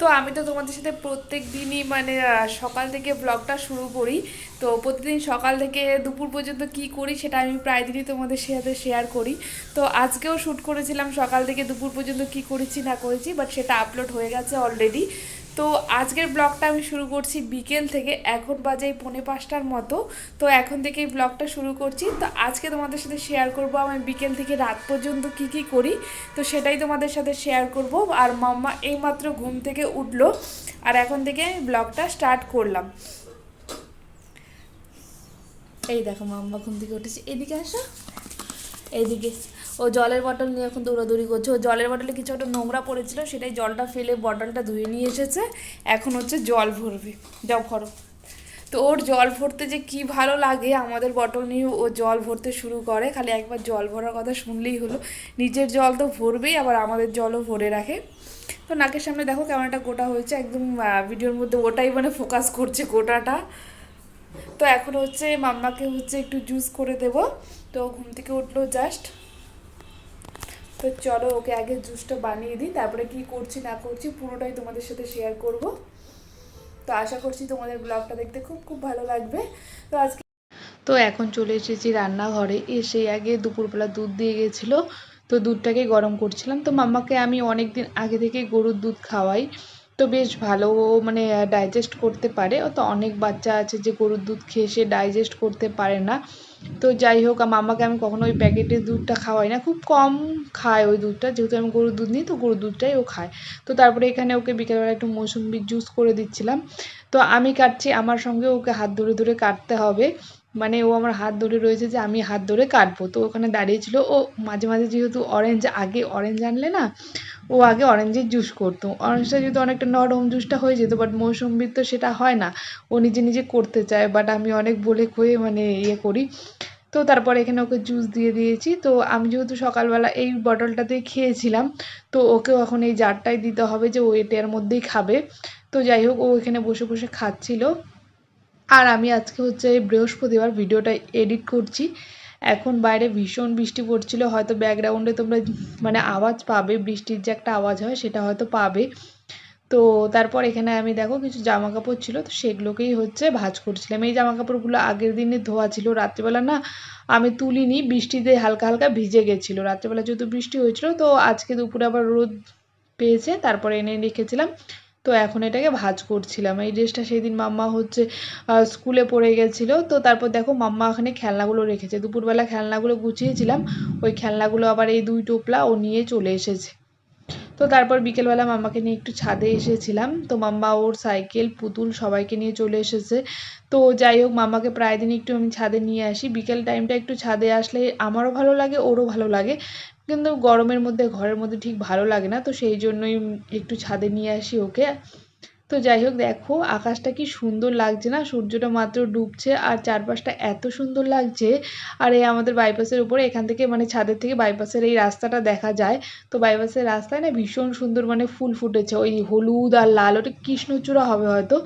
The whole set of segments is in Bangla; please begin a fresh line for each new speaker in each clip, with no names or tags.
তো আমি তো তোমাদের সাথে প্রত্যেক দিনই মানে সকাল থেকে ব্লগটা শুরু করি। তো প্রতিদিন সকাল থেকে দুপুর পর্যন্ত কি করি সেটা আমি প্রায় দিনই তোমাদের সাথে শেয়ার করি। তো আজকেও শ্যুট করেছিলাম সকাল থেকে দুপুর পর্যন্ত কি করেছি না করেছি বাট সেটা আপলোড হয়ে গেছে অলরেডি তো আজকের ব্লগটা আমি শুরু করছি বিকেল থেকে, এখন বাজে পৌনে পাঁচটার মতো। তো এখন থেকে এই ব্লগটা শুরু করছি। তো আজকে তোমাদের সাথে শেয়ার করব আমি বিকেল থেকে রাত পর্যন্ত কি কি করি। তো সেটাই তোমাদের সাথে শেয়ার করব। আর মাম্মা এইমাত্র ঘুম থেকে উঠল। আর এখন থেকে আমি ব্লগটা স্টার্ট করলাম। এই দেখো মাম্মা ঘুম থেকে উঠেছে। এদিকে আসো। এইদিকে ও জলের বটল নিয়ে এখন দৌড়াদৌড়ি করছে। ও জলের বটলে কিছু একটা নোংরা পড়েছিল, সেটাই জলটা ফেলে বটলটা ধুয়ে নিয়ে এসেছে। এখন হচ্ছে জল ভরবে। যাও ভরো। তো ওর জল ভরতে যে কি ভালো লাগে, আমাদের বটল নিয়ে ও জল ভরতে শুরু করে। খালি একবার জল ভরার কথা শুনলেই হলো। নিজের জল তো ভরবেই, আবার আমাদের জলও ভরে রাখে। তো নাকের সামনে দেখো কেমন একটা গোটা হয়েছে। একদম ভিডিওর মধ্যে ওটাই মানে ফোকাস করছে গোটাটা। তো এখন হচ্ছে মাম্মাকে হচ্ছে একটু জুস করে দেব। তো ঘুম থেকে উঠল জাস্ট তো চলো ওকে আগে জুসটা বানিয়ে দিই, তারপরে কি করছি না করছি পুরোটাই তোমাদের সাথে শেয়ার করব। তো আশা করছি তোমাদের ব্লগটা দেখতে খুব খুব ভালো লাগবে। তো আজকে তো এখন চলে এসেছি রান্নাঘরে। এসে আগে দুপুরবেলা দুধ দিয়ে গেছিল, তো দুধটাকে গরম করছিলাম। তো মাম্মাকে আমি অনেক দিন আগে থেকে গরুর দুধ খাওয়াই। তো বেশ ভালো মানে ডাইজেস্ট করতে পারে। তো অনেক বাচ্চা আছে যে গরুর দুধ খেয়ে সে ডাইজেস্ট করতে পারে না। তো যাই হোক আমার মাম্মাকে আমি কখনো ওই প্যাকেটের দুধটা খাওয়াই না। খুব কম খায় ওই দুধটা, যেহেতু আমি গরুর দুধ নিই, তো গরুর দুধটাই ও খায়। তো তারপরে এখানে ওকে বিকেলবেলা একটু মৌসুম্বির জুস করে দিচ্ছিলাম। তো আমি কাটছি, আমার সঙ্গে ওকে হাত ধরে ধরে কাটতে হবে। মানে ও আমার হাত ধরে রয়েছে যে আমি হাত ধরে কাটবো। তো ওখানে দাঁড়িয়েছিল ও মাঝে মাঝে যেহেতু অরেঞ্জ আগে অরেঞ্জ আনলে না, ও আগে অরেঞ্জের জুস করতো। অরেঞ্জটা যেহেতু অনেকটা নরম জুসটা হয়ে যেত বাট মৌসুম্বির তো সেটা হয় না। ও নিজে নিজে করতে চায় বাট আমি অনেক বলে কয়ে মানে ইয়ে করি। তো তারপর এখানে ওকে জুস দিয়ে দিয়েছি। তো আমি যেহেতু সকালবেলা এই বটলটাতেই খেয়েছিলাম, তো ওকেও এখন এই জারটাই দিতে হবে যে ও এটার মধ্যেই খাবে। তো যাই হোক, ও এখানে বসে বসে খাচ্ছিল। আর আমি আজকে হচ্ছে বৃহস্পতিবার ভিডিওটা এডিট করছি। এখন বাইরে ভীষণ বৃষ্টি পড়ছিল, হয়তো ব্যাকগ্রাউন্ডে তোমরা মানে আওয়াজ পাবে, বৃষ্টির যে একটা আওয়াজ হয় সেটা হয়তো পাবে। তো তারপর এখানে আমি দেখো কিছু জামা কাপড় ছিল, তো সেগুলোকেই হচ্ছে ভাঁজ করছিলাম। এই জামা কাপড়গুলো আগের দিনে ধোয়া ছিল, রাত্রিবেলা না আমি তুলিনি, বৃষ্টিতে হালকা হালকা ভিজে গেছিল। রাত্রিবেলা যেহেতু বৃষ্টি হয়েছিল, তো আজকে দুপুরে আবার রোদ পেয়েছে, তারপরে এনে রেখেছিলাম। তো এখন এটাকে ভাজ করছিলাম। এই ড্রেসটা সেদিন মাম্মা হচ্ছে স্কুলে পড়ে গেছিল। তো তারপর দেখো মাম্মা ওখানে খেলনাগুলো রেখেছে। দুপুরবেলা খেলনাগুলো গুছিয়েছিলাম। ওই খেলনাগুলো আবার এই দুই টোপলা ও নিয়ে চলে এসেছে। তো তারপর বিকেলবেলা মাম্মাকে নিয়ে একটু ছাদে এসেছিলাম। তো মাম্মা ওর সাইকেল, পুতুল সবাইকে নিয়ে চলে এসেছে। তো যাই হোক, মাম্মাকে প্রায় দিন একটু আমি ছাদে নিয়ে আসি। বিকেল টাইমটা একটু ছাদে আসলে আমারও ভালো লাগে, ওরও ভালো লাগে। কিন্তু গরমের মধ্যে, ঘরের মধ্যে ঠিক ভালো লাগে না, তো সেই জন্যই একটু ছাদে নিয়ে আসি ওকে। তো যাই হোক, দেখো আকাশটা কি সুন্দর লাগছে না, সূর্যটা মাত্র ডুবছে আর চারপাশটা এত সুন্দর লাগছে। আর এই আমাদের বাইপাসের উপরে, এখান থেকে মানে ছাদের থেকে বাইপাসের এই রাস্তাটা দেখা যায়। তো বাইপাসের রাস্তায় না ভীষণ সুন্দর মানে ফুল ফুটেছে, ওই হলুদ আর লাল, ওটা কৃষ্ণচূড়া হবে হয়তো।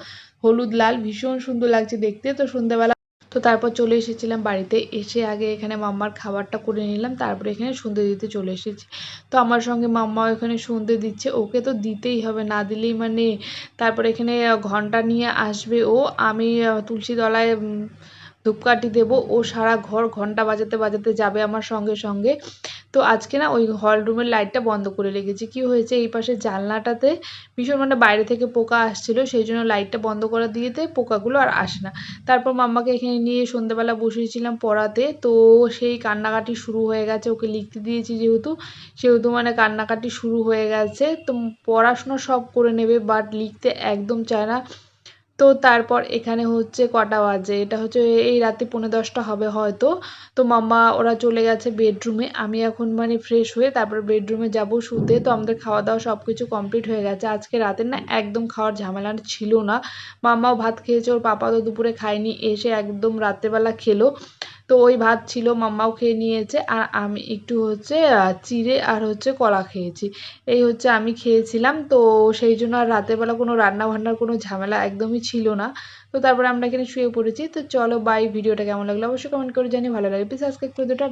হলুদ, লাল, ভীষণ সুন্দর লাগছে দেখতে। তো সন্ধ্যেবেলা তো তারপর চলে এসেছিলাম বাড়িতে। এসে আগে এখানে মাম্মার খাবারটা করে নিলাম, তারপরে এখানে সন্ধে দিতে চলে এসেছি। তো আমার সঙ্গে মাম্মাও এখানে সন্ধে দিচ্ছে, ওকে তো দিতেই হবে, না দিলেই মানে তারপর এখানে ঘণ্টা নিয়ে আসবে ও, আমি তুলসী তলায় ধূপকাঠি দেবো, ও সারা ঘর ঘণ্টা বাজাতে বাজাতে যাবে আমার সঙ্গে সঙ্গে। তো আজকে না ওই হল রুমের লাইটটা বন্ধ করে রেখেছি। কি হয়েছে? এই পাশে জানলাটাতে ভীষণ মানে বাইরে থেকে পোকা আসছিল, সেই জন্য লাইটটা বন্ধ করে দিয়েতে পোকাগুলো আর আসে না। তারপর মাম্মাকে এখানে নিয়ে সন্ধ্যেবেলা বসিয়েছিলাম পড়াতে, তো সেই কান্নাকাটি শুরু হয়ে গেছে। ওকে লিখতে দিয়েছি যেহেতু, সেহেতু মানে কান্নাকাটি শুরু হয়ে গেছে। তো পড়াশোনা সব করে নেবে বাট লিখতে একদম চায় না। তো তারপর এখানে হচ্ছে কটা বাজে। এটা হচ্ছে এই রাতে পৌনে দশটা হবে হয়তো। তো মাম্মা, ওরা চলে গেছে বেডরুমে আমি এখন মানে ফ্রেশ হয়ে তারপর বেডরুমে যাব শুতে। তো আমাদের খাওয়া দাওয়া সব কিছু কমপ্লিট হয়ে গেছে। আজকে রাতের না একদম খাওয়ার ঝামেলা ছিল না। মাম্মাও ভাত খেয়েছে, ওর পাপা তো দুপুরে খায়নি। এসে একদম রাত্রেবেলা খেলো। তো ওই ভাত ছিল, মাম্মাও খেয়ে নিয়েছে, আর আমি একটু হচ্ছে চিড়ে আর হচ্ছে কলা খেয়েছি। এই হচ্ছে আমি খেয়েছিলাম, তো সেই জন্য আর রাতের বেলা কোনো রান্না বান্নার কোনো ঝামেলা একদমই ছিল না। তো তারপরে আমরা এখানে শুয়ে পড়েছি, তো চলো বাই ভিডিওটা কেমন লাগল অবশ্যই কমেন্ট করে জানি ভালো লাগে প্লিজ সাবস্ক্রাইব করে দুটো